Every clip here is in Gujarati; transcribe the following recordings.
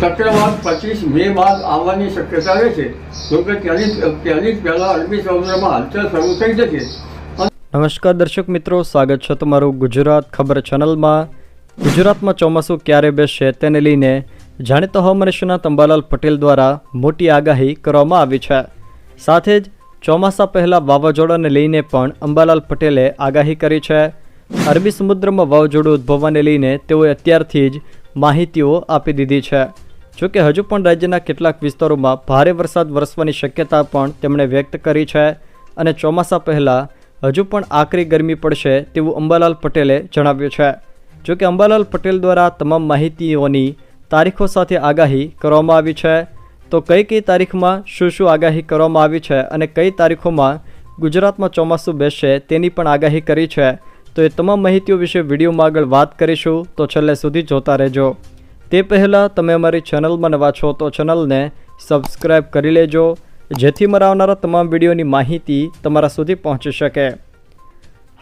ચક્રવાત પચીસ મે બાદ આવવાની શક્યતા રહેશે જોકે ત્યાંની ત્યાંની પહેલાં અરબી સમુદ્રમાં હલચલ શરૂ થઈ જશે. નમસ્કાર દર્શક મિત્રો, સ્વાગત છે તમારું ગુજરાત ખબર ચેનલમાં. ગુજરાતમાં ચોમાસું ક્યારે બેસશે તેને લઈને જાણીતા હવામાન તંબાલાલ પટેલ દ્વારા મોટી આગાહી કરવામાં આવી છે. સાથે જ ચોમાસા પહેલાં વાવાઝોડાને લઈને પણ અંબાલાલ પટેલે આગાહી કરી છે. અરબી સમુદ્રમાં વાવાઝોડું ઉદ્ભવવાને લઈને તેઓએ અત્યારથી જ માહિતીઓ આપી દીધી છે. જોકે હજુ પણ રાજ્યના કેટલાક વિસ્તારોમાં ભારે વરસાદ વરસવાની શક્યતા પણ તેમણે વ્યક્ત કરી છે અને ચોમાસા પહેલાં હજુ પણ આકરી ગરમી પડશે તેવું અંબાલાલ પટેલે જણાવ્યું છે. જોકે અંબાલાલ પટેલ દ્વારા તમામ માહિતીઓની તારીખો સાથે આગાહી કરવામાં આવી છે. તો કઈ કઈ તારીખમાં શું શું આગાહી કરવામાં આવી છે અને કઈ તારીખોમાં ગુજરાતમાં ચોમાસું બેસશે તેની પણ આગાહી કરી છે. તો એ તમામ માહિતીઓ વિશે વિડીયોમાં આગળ વાત કરીશું. તો છેલ્લે સુધી જોતા રહેજો. તે પહેલાં તમે અમારી ચેનલમાં નવા છો તો ચેનલને સબસ્ક્રાઈબ કરી લેજો, જેથી મારા આવનારા તમામ વિડીયોની માહિતી તમારા સુધી પહોંચી શકે.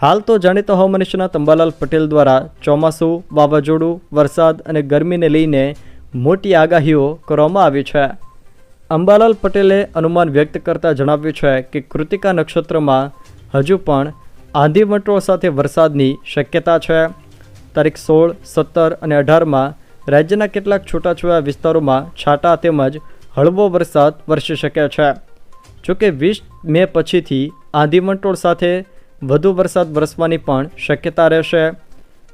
હાલ તો જાણીતા હવામાન તંબાલાલ પટેલ દ્વારા ચોમાસું, વાવાઝોડું, વરસાદ અને ગરમીને લઈને મોટી આગાહીઓ કરવામાં આવી છે. અંબાલાલ પટેલે અનુમાન વ્યક્ત કરતા જણાવ્યું છે કે કૃતિકા નક્ષત્રમાં હજુ પણ આંધી સાથે વરસાદની શક્યતા છે. તારીખ સોળ, સત્તર અને અઢારમાં રાજ્યના કેટલાક છૂટાછવાયા વિસ્તારોમાં છાંટા તેમજ હળવો વરસાદ વરસી શકે છે. જોકે વીસ મે પછીથી આંધીમંટોળ સાથે વધુ વરસાદ વરસવાની પણ શક્યતા રહેશે.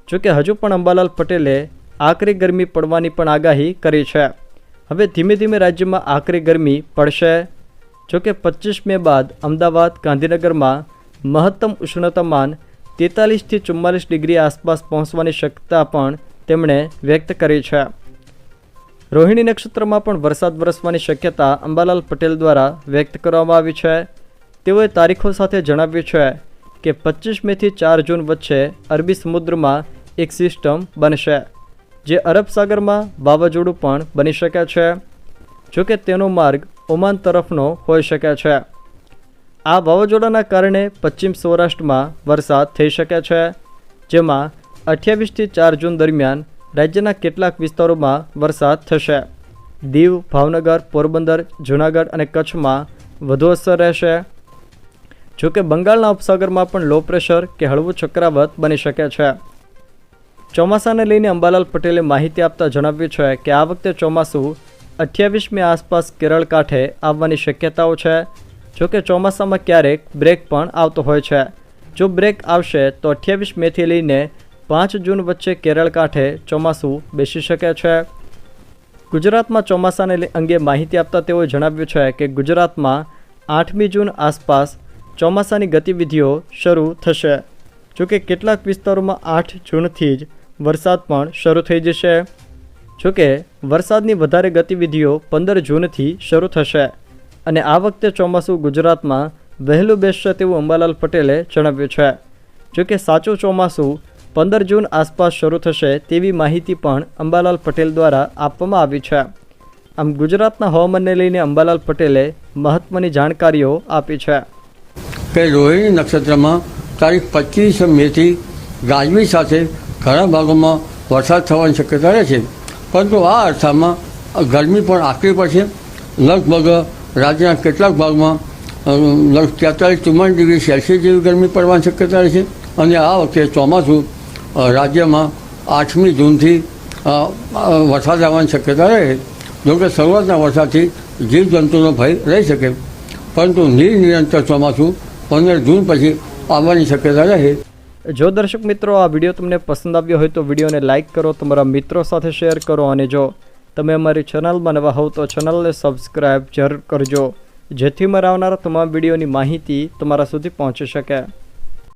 જોકે હજુ પણ અંબાલાલ પટેલે આકરી ગરમી પડવાની પણ આગાહી કરી છે. હવે ધીમે ધીમે રાજ્યમાં આકરી ગરમી પડશે. જોકે પચીસ મે બાદ અમદાવાદ, ગાંધીનગરમાં મહત્તમ ઉષ્ણતામાન તેતાલીસથી ચુમ્માલીસ ડિગ્રી આસપાસ પહોંચવાની શક્યતા પણ તેમણે વ્યક્ત કરી છે. રોહિણી નક્ષત્રમાં પણ વરસાદ વરસવાની શક્યતા અંબાલાલ પટેલ દ્વારા વ્યક્ત કરવામાં આવી છે. તેઓએ તારીખો સાથે જણાવ્યું છે કે પચીસ મેથી ચાર જૂન વચ્ચે અરબી સમુદ્રમાં એક સિસ્ટમ બનશે, જે અરબ સાગરમાં વાવાઝોડું પણ બની શકે છે, જોકે તેનો માર્ગ ઓમાન તરફનો હોઈ શકે છે. આ વાવાઝોડાના કારણે પશ્ચિમ સૌરાષ્ટ્રમાં વરસાદ થઈ શકે છે, જેમાં અઠ્યાવીસથી ચાર જૂન દરમિયાન રાજ્યના કેટલાક વિસ્તારોમાં વરસાદ થશે. દીવ, ભાવનગર, પોરબંદર, જૂનાગઢ અને કચ્છમાં વધુ અસર રહેશે. જોકે બંગાળના ઉપસાગરમાં પણ લો પ્રેશર કે હળવું ચક્રાવત બની શકે છે. ચોમાસાને લઈને અંબાલાલ પટેલે માહિતી આપતા જણાવ્યું છે કે આ વખતે ચોમાસું અઠ્યાવીસમી આસપાસ કેરળ કાંઠે આવવાની શક્યતાઓ છે. જોકે ચોમાસામાં ક્યારેક બ્રેક પણ આવતો હોય છે. જો બ્રેક આવશે તો અઠ્યાવીસ મેથી લઈને પાંચ જૂન વચ્ચે કેરળ કાંઠે ચોમાસું બેસી શકે છે. ગુજરાતમાં ચોમાસાને અંગે માહિતી આપતા તેઓએ જણાવ્યું છે કે ગુજરાતમાં આઠમી જૂન આસપાસ ચોમાસાની ગતિવિધિઓ શરૂ થશે. જોકે કેટલાક વિસ્તારોમાં આઠ જૂનથી જ વરસાદ પણ શરૂ થઈ જશે. જોકે વરસાદની વધારે ગતિવિધિઓ પંદર જૂનથી શરૂ થશે. અને આ વખતે ચોમાસું ગુજરાતમાં વહેલું બેસશે તેવું અંબાલાલ પટેલે જણાવ્યું છે. જોકે સાચું ચોમાસું પંદર જૂન આસપાસ શરૂ થશે તેવી માહિતી પણ અંબાલાલ પટેલ દ્વારા આપવામાં આવી છે. આમ ગુજરાતના હવામાનને લઈને અંબાલાલ પટેલે મહત્ત્વની જાણકારીઓ આપી છે. કે રોહિણી નક્ષત્રમાં તારીખ પચીસ મેથી ગાજવી સાથે ઘણા ભાગોમાં વરસાદ થવાની શક્યતા રહે છે. પરંતુ આ અરસામાં ગરમી પણ આકરી પડશે. લગભગ રાજ્યના કેટલાક ભાગમાં લગભગ લગ તેતાલીસ ચુમ્માલીસ ડિગ્રી સેલ્સિયસ જેવી ગરમી પડવાની શક્યતા રહે છે. અને આ વખતે ચોમાસું રાજ્યમાં આઠમી જૂનથી વરસાદ આવવાની શક્યતા રહે. જોકે શરૂઆતના વરસાદથી જીવજંતુનો ભય રહી શકે. પરંતુ નિરનિરંતર ચોમાસું પંદર જૂન પછી આવવાની શક્યતા રહે. જો દર્શક મિત્રો આ વીડિયો તમને પસંદ આવ્યો હોય તો વિડીયોને લાઇક કરો, તમારા મિત્રો સાથે શેર કરો અને જો તમે અમારી ચેનલમાં નવા હોવ તો ચેનલને સબસ્ક્રાઈબ જરૂર કરજો. જેથી મારા આવનારા તમામ વિડીયોની માહિતી તમારા સુધી પહોંચી શકે.